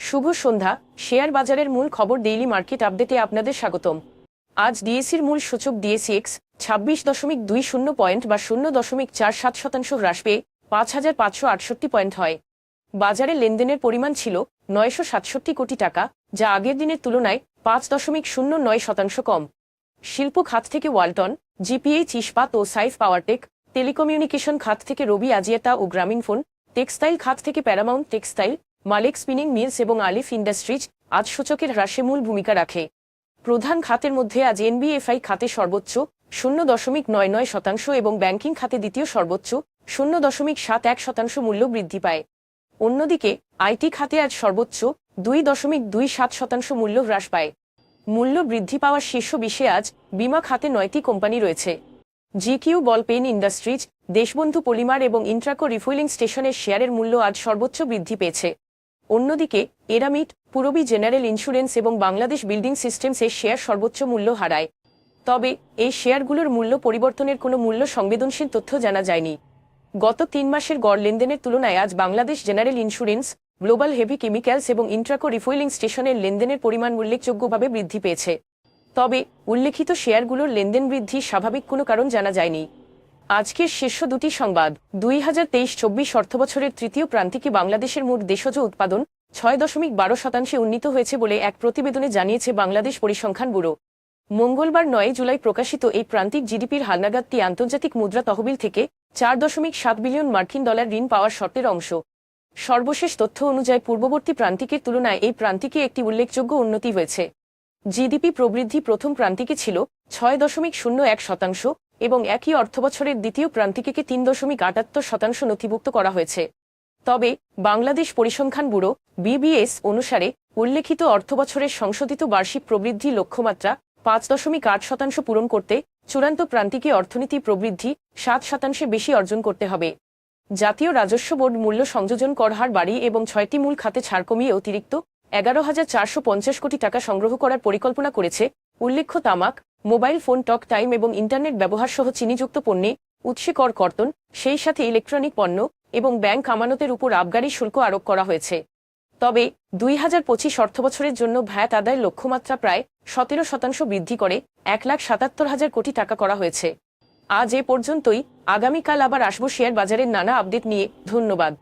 শুভ সন্ধ্যা। Share বাজারের মূল খবর ডেইলি মার্কেট আপডেটে আপনাদের স্বাগতম। আজ ডিএসির মূল সূচক ডিএসি এক্স ছাব্বিশ দশমিক দুই শূন্য পয়েন্ট বা শূন্য দশমিক চার সাত শতাংশ হ্রাস পেয়ে পাঁচ হাজার পাঁচশো আটষট্টি পয়েন্ট হয়। বাজারে লেনদেনের পরিমাণ ছিল নয়শো সাতষট্টি কোটি টাকা, যা আগের দিনের তুলনায় পাঁচ দশমিক শূন্য নয় শতাংশ কম। শিল্প খাত থেকে ওয়ালটন জিপিএইচ ইস্পাত ও সাইফ পাওয়ারটেক, টেলিকমিউনিকেশন খাত থেকে রবি আজিয়াতা ও গ্রামীণফোন টেক্সটাইল খাত থেকে Paramount textile, Malek spinning mills এবং আলিফ ইন্ডাস্ট্রিজ আজ সূচকের হ্রাসে মূল ভূমিকা রাখে। প্রধান খাতের মধ্যে আজ এনবিএফআই খাতে সর্বোচ্চ শূন্য দশমিক নয় নয় শতাংশ এবং ব্যাংকিং খাতে দ্বিতীয় সর্বোচ্চ শূন্য দশমিক সাত এক শতাংশ মূল্য বৃদ্ধি পায়। অন্যদিকে, আইটি খাতে আজ সর্বোচ্চ দুই দশমিক দুই সাত শতাংশ মূল্য হ্রাস পায়। মূল্য বৃদ্ধি পাওয়ার শীর্ষ বিশ্বে আজ বিমা খাতে নয়টি কোম্পানি রয়েছে। GQ ball pen industries Deshbandhu polymer এবং ইন্ট্রাকো রিফুয়েলিং স্টেশনের শেয়ারের মূল্য আজ সর্বোচ্চ বৃদ্ধি পেয়েছে। অন্যদিকে এরামিট পুরবী জেনারেল ইন্স্যুরেন্স এবং বাংলাদেশ বিল্ডিং সিস্টেমসের শেয়ার সর্বোচ্চ মূল্য হারায়। তবে, এই শেয়ারগুলোর মূল্য পরিবর্তনের কোনো মূল্য সংবেদনশীল তথ্য জানা যায়নি। গত তিন মাসের গড় লেনদেনের তুলনায় আজ Bangladesh general insurance, global heavy chemicals এবং ইন্ট্রাকো রিফুয়েলিং স্টেশনের লেনদেনের পরিমাণ উল্লেখযোগ্যভাবে বৃদ্ধি পেয়েছে। তবে, উল্লেখিত শেয়ারগুলোর লেনদেন বৃদ্ধি স্বাভাবিক কোনো কারণ জানা যায়নি। আজকের শীর্ষ দুটি সংবাদ। দুই হাজার তেইশ চব্বিশ অর্থবছরের তৃতীয় প্রান্তিকে বাংলাদেশের মোট দেশজ উৎপাদন ছয় দশমিক বারো শতাংশে উন্নীত হয়েছে বলে এক প্রতিবেদনে জানিয়েছে বাংলাদেশ পরিসংখ্যান ব্যুরো। মঙ্গলবার নয় জুলাই প্রকাশিত এই প্রান্তিক জিডিপির হালনাগাদটি আন্তর্জাতিক মুদ্রা তহবিল থেকে চার দশমিক সাত বিলিয়ন মার্কিন ডলার ঋণ পাওয়ার শর্তের অংশ। সর্বশেষ তথ্য অনুযায়ী পূর্ববর্তী প্রান্তিকের তুলনায় এই প্রান্তিকে একটি উল্লেখযোগ্য উন্নতি হয়েছে। জিডিপি প্রবৃদ্ধি প্রথম প্রান্তিকে ছিল ছয় দশমিক শূন্য এক শতাংশ এবং একই অর্থবছরের দ্বিতীয় প্রান্তিকে তিন দশমিক আটাত্তর শতাংশ নথিভুক্ত করা হয়েছে। তবে বাংলাদেশ পরিসংখ্যান ব্যুরো বিবিএস অনুসারে উল্লেখিত অর্থবছরের সংশোধিত বার্ষিক প্রবৃদ্ধি লক্ষ্যমাত্রা পাঁচ দশমিক আট শতাংশ পূরণ করতে চূড়ান্ত প্রান্তিকে অর্থনীতি প্রবৃদ্ধি সাত শতাংশে বেশি অর্জন করতে হবে। জাতীয় রাজস্ব বোর্ড মূল্য সংযোজন কর হার বাড়ি এবং ছয়টি মূল খাতে ছাড় কমিয়ে অতিরিক্ত এগারো হাজার চারশো পঞ্চাশ কোটি টাকা সংগ্রহ করার পরিকল্পনা করেছে উল্লেখ্য তামাক মোবাইল ফোন, টক টাইম এবং ইন্টারনেট ব্যবহার সহ চিনিযুক্ত পণ্যে উৎসে কর কর্তন, সেই সাথে ইলেকট্রনিক পণ্য এবং ব্যাংক আমানতের উপর আবগারি শুল্ক আরোপ করা হয়েছে। তবে দুই হাজার পঁচিশ অর্থবছরের জন্য ভ্যাট আদায়ের লক্ষ্যমাত্রা প্রায় সতেরো শতাংশ বৃদ্ধি করে এক লাখ সাতাত্তর হাজার কোটি টাকা করা হয়েছে। আজ এ পর্যন্তই। আগামীকাল আবার আসব শেয়ার বাজারের নানা আপডেট নিয়ে। ধন্যবাদ।